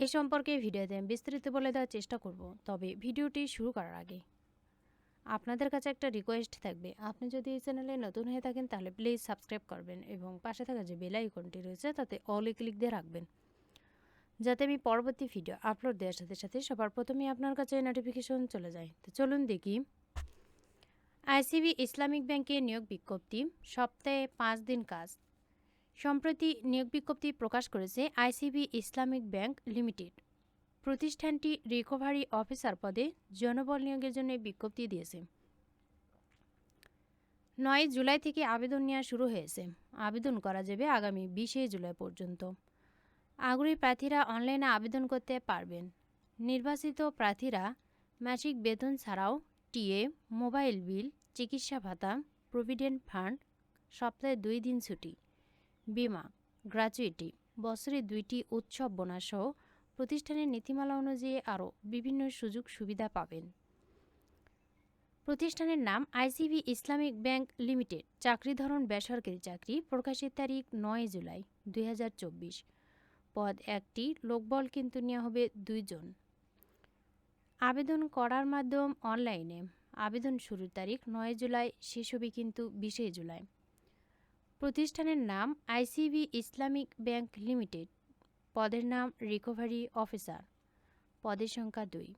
এ সম্পর্কে ভিডিওতে বিস্তারিত বলে দেওয়ার চেষ্টা করব, তবে ভিডিওটি শুরু করার আগে। আপনাদের কাছে একটা রিকোয়েস্ট থাকবে। আপনি যদি এই চ্যানেলে নতুন হয়ে থাকেন, তাহলে প্লিজ সাবস্ক্রাইব করবেন এবং পাশে থাকা যে বেল আইকনটি রয়েছে, তাতে অলে ক্লিক দিয়ে রাখবেন। যাতে আমি পরবর্তী ভিডিও আপলোড দেওয়ার সাথে সাথে সবার প্রথমে আপনার কাছে নোটিফিকেশন চলে যায়। তো চলুন দেখি। আইসিবি ইসলামিক ব্যাংকে নিয়োগ বিজ্ঞপ্তি, সপ্তাহে পাঁচ দিন কাজ। সম্প্রতি নিয়োগ বিজ্ঞপ্তি প্রকাশ করেছে আইসিবি ইসলামিক ব্যাংক লিমিটেড। প্রতিষ্ঠানটি রিকভারি অফিসার পদে জনবল নিয়োগের জন্য বিজ্ঞপ্তি দিয়েছে। নয় জুলাই থেকে আবেদন নেওয়া শুরু হয়েছে। আবেদন করা যাবে আগামী বিশে জুলাই পর্যন্ত। আগ্রহী প্রার্থীরা অনলাইনে আবেদন করতে পারবেন। নির্বাচিত প্রার্থীরা মাসিক বেতন ছাড়াও টিএ, মোবাইল বিল, চিকিৎসা ভাতা, প্রভিডেন্ট ফান্ড, সপ্তাহে দুই দিন ছুটি। বিমা গ্র্যাচুইটি বছরে দুইটি উৎসব বোনাসহ প্রতিষ্ঠানের নীতিমালা অনুযায়ী আরও বিভিন্ন সুযোগ সুবিধা পাবেন। প্রতিষ্ঠানের নাম আইসিবি ইসলামিক ব্যাংক লিমিটেড, চাকরি ধরন বেসরকারি চাকরি, প্রকাশের তারিখ নয় জুলাই দু হাজার চব্বিশ। পদ একটি, লোকবল কিন্তু নেওয়া হবে দুইজন। আবেদন করার মাধ্যম অনলাইনে। আবেদন শুরুর তারিখ নয় জুলাই, শেষ হবে কিন্তু বিশে জুলাই। প্রতিষ্ঠানের নাম আইসিবি ইসলামিক ব্যাংক লিমিটেড। পদের নাম রিকভারি অফিসার। পদের সংখ্যা দুই।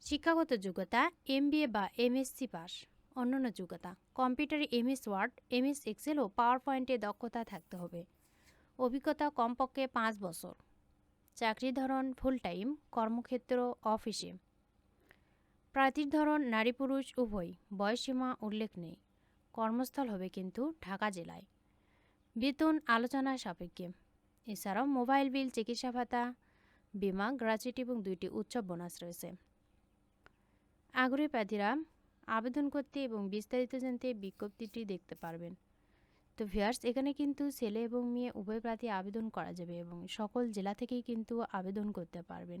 শিক্ষাগত যোগ্যতা এমবিএ বা এমএসসি পাস। অন্যান্য যোগ্যতা কম্পিউটারে এমএস ওয়ার্ড, এমএস এক্সেল ও পাওয়ার পয়েন্টে দক্ষতা থাকতে হবে। অভিজ্ঞতা কমপক্ষে পাঁচ বছর। চাকরির ধরন ফুল টাইম কর্মক্ষেত্র অফিসে প্রার্থীর ধরন নারী পুরুষ উভয়। বয়সীমা উল্লেখ নেই। কর্মস্থল হবে কিন্তু ঢাকা জেলায়। বেতন আলোচনা সাপেক্ষে। এছাড়াও মোবাইল বিল, চিকিৎসা ভাতা, বিমা, গ্রাচুইটি এবং দুইটি উৎসব বোনাস রয়েছে। আগ্রহী প্রার্থীরা আবেদন করতে এবং বিস্তারিত জানতে বিজ্ঞপ্তিটি দেখতে পারবেন। তো ভিয়ার্স এখানে কিন্তু ছেলে এবং মেয়ে উভয় প্রার্থী আবেদন করা যাবে এবং সকল জেলা থেকেই কিন্তু আবেদন করতে পারবেন।